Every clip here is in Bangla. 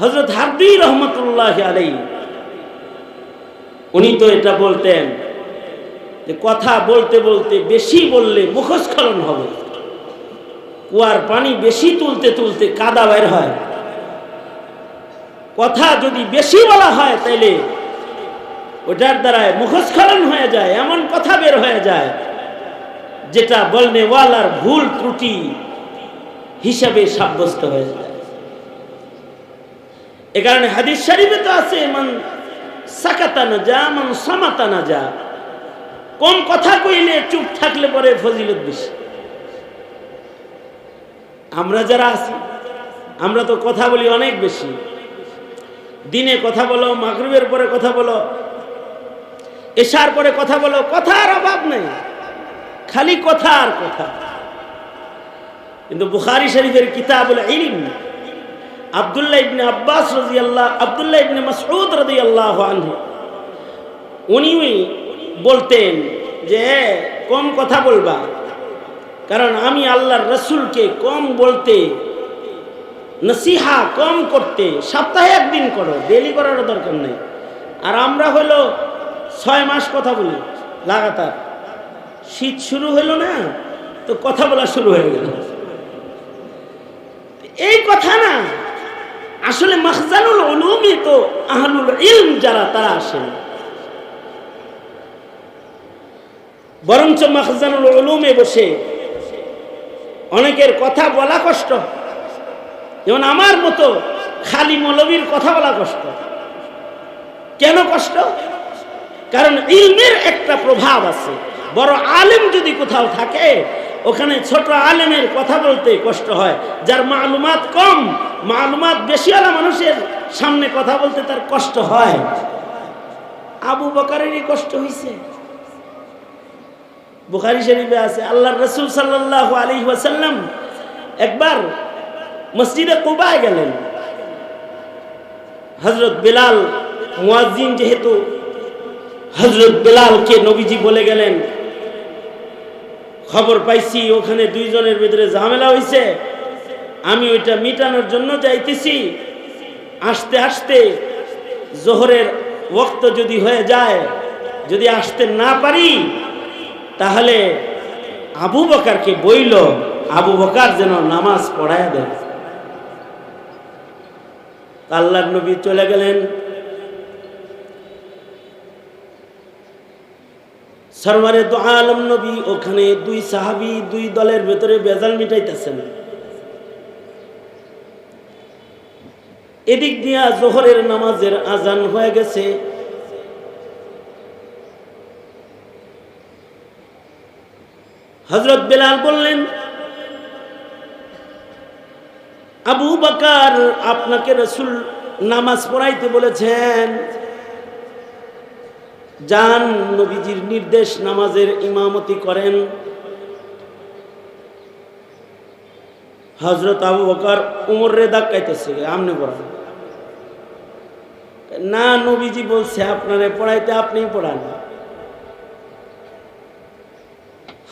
হজরত হারদি রহমতুল্লাহ আলাই উনি তো এটা বলতেন যে কথা বলতে বলতে বেশি বললে মুখস্খলন হবে। কুয়ার পানি বেশি তুলতে তুলতে কাদা বের হয়। কথা যদি বেশি বলা হয় তাইলে ওটার দ্বারায় মুখস্খলন হয়ে যায়, এমন কথা বের হয়ে যায়, যেটা বলনে ওয়ালার ভুল ত্রুটি হিসাবে সাব্যস্ত হয়ে যায়। কারণে হাদিস শরীফে তো আছে, মান সাকাতা না যা মান সামাতা না যা কম কথা কইলে চুপ থাকলে পরে ফজিলত বেশি আমরা যারা আছি, আমরা তো কথা বলি অনেক বেশি। দিনে কথা বলো, মাগরিবের পরে কথা বলো, এশার পরে কথা বলো, কথার অভাব নেই। খালি কথা আর কথা। কিন্তু বুখারি শরীফের কিতাবুল ইলম আব্দুল্লাহ ইবনে আব্বাস রাদিয়াল্লাহ, আব্দুল্লাহ ইবনে মাসউদ রাদিয়াল্লাহু আনহু। উনি বলতেন যে কম কথা বলবা। কারণ আমি আল্লাহর রসুলকে কম বলতে, নসিহা কম করতে সপ্তাহে একদিন করো ডেলি করার দরকার নেই। আর আমরা হলো ছয় মাস কথা বলি, লাগাতার। শীত শুরু হলো না, তো কথা বলা শুরু হয়ে গেল। এই কথা না আসলে মখজানুল উলুমই তো আহলুল ইলম যারা, তারা আসেন। বরঞ্চ মখজানুল উলুমে বসে অনেকের কথা বলা কষ্ট। যেমন আমার মতো খালি মৌলবীর কথা বলা কষ্ট। কেন কষ্ট? কারণ ইলমের একটা প্রভাব আছে। বড় আলেম যদি কোথাও থাকে, ওখানে ছোট আলেমের কথা বলতে কষ্ট হয়, যার মালুমাত কম মালুমাত বেশিওয়ালা মানুষের সামনে কথা বলতে তার কষ্ট হয়। আবু বকারেরই কষ্ট হয়েছে বুখারি শরীফে আছে আল্লাহ রসুল সাল্লাহ আলী ওয়াসাল্লাম একবার মসজিদে কোবায় গেলেন। হজরত বেলাল মুয়াজ্জিন যেহেতু হজরত বেলালকে নবীজি বলে গেলেন, খবর পাইছি ওখানে দুইজনের ভিতরে ঝামেলা হয়েছে আমি ওইটা মিটানোর জন্য যাইতেছি। আসতে আসতে জোহরের ওক্ত যদি হয়ে যায়, যদি আসতে না পারি, তাহলে আবু বকারকে বইল, আবু বকার যেন নামাজ পড়ায় দেয় আল্লাহর নবী চলে গেলেন। সরওয়ারে তো আলম নবী, ওখানে দুই সাহাবি দুই দলের ভেতরে বেজাল মিটাইতেছেন। এদিক দিয়া জোহরের নামাজের আজান হয়ে গেছে। হজরত বেলাল বললেন, আবু বাকার আপনাকে রসুল নামাজ পড়াইতে বলেছেন। যান নবীজির নির্দেশ নামাজের ইমামতি করেন। হজরত আবু বকর উমর রে ধাক্কাইতেছে আমনে পড়ান। না, নবীজি বলছে, আপনারে পড়াইতে আপনি পড়ান।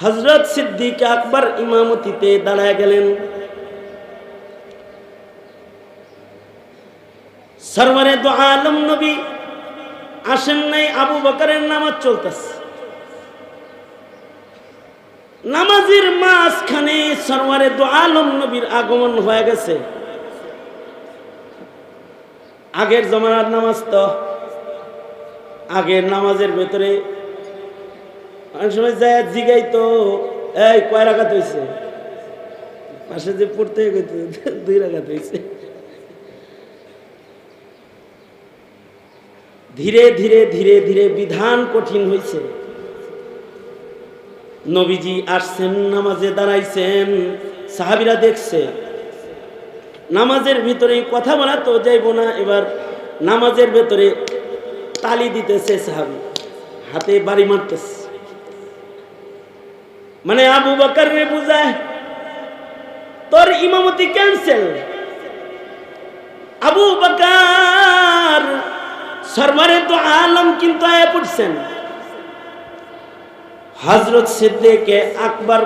হজরত সিদ্দিক আকবর ইমামতিতে দাঁড়ায় গেলেন। সরওয়ারে দো আলম নবী আসেন নাই, আবু বকরের নামাজ চলতেছে। নামাজের মাঝখানে সরওয়ারে দো আলম নবীর আগমন হয়ে গেছে। আগের জমানার নামাজ তো আগের নামাজের ভেতরে অনেক সময় যায় জিগাই তো এই, কয় রাখাত হয়েছে পাশে যে পড়তে দুই রাখাত হয়েছে ধীরে ধীরে ধীরে ধীরে বিধান কঠিন হয়েছে নবীজি আসছেন, নামাজে দাঁড়াইছেন, সাহাবিরা দেখছে নামাজের ভিতরে কথা বলা তো যাইব না, এবার নামাজের ভেতরে তালি দিতেছে সাহাবি, হাতে বাড়ি মারতেছে। মানে আবু বাকার বুঝায়, তোর ইমামতি ক্যান্সেল আবু বাকার সরবারে তো আলম কিন্তু আয়া হজরত সিদ্দিকে আকবর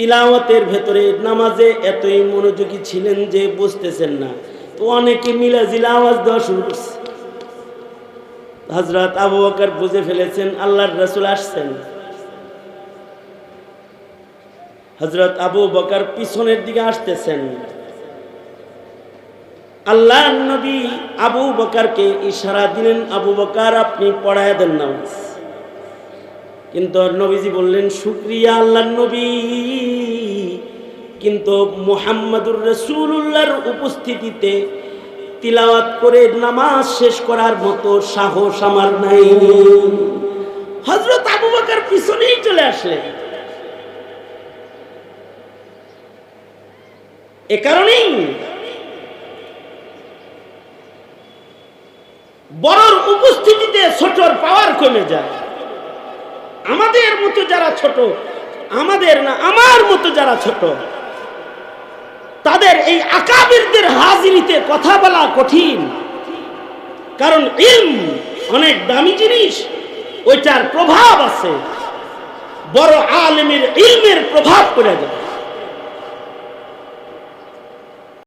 তিলাওয়াতের ভেতরে নামাজে এতই মনোযোগী ছিলেন যে বুঝতেছেন না। তো অনেকে মিলা জিলা আওয়াজ দেওয়া শুরু করছে। হজরত আবু বকর বুঝে ফেলেছেন, আল্লাহর রসুল আসছেন। হজরত আবু বকর পিছনের দিকে আসতেছেন। আল্লাহ নবী আবু বকারকে ইশারা দিলেন, আবু বকার, আপনি পড়ায় দেন নামাজ। কিন্তু নবীজি বললেন, শুক্রিয়া আল্লাহ নবী। কিন্তু মুহাম্মাদুর রসুল্লাহর উপস্থিতিতে তিলাওয়াত করে নামাজ শেষ করার মতো সাহস আমার নাই। হজরত আবু বকার পিছনেই চলে আসলেন এ কারণেই বড়র উপস্থিতিতে ছোটর পাওয়ার কমে যায়। আমাদের মতো যারা ছোট, আমাদের না, আমার মতো যারা ছোট তাদের এই আকাবিরদের হাজিরিতে কথা বলা কঠিন। কারণ ইলম অনেক দামি জিনিস, ওইটার প্রভাব আছে। বড় আলেমের ইলমের প্রভাব পড়ে যায়।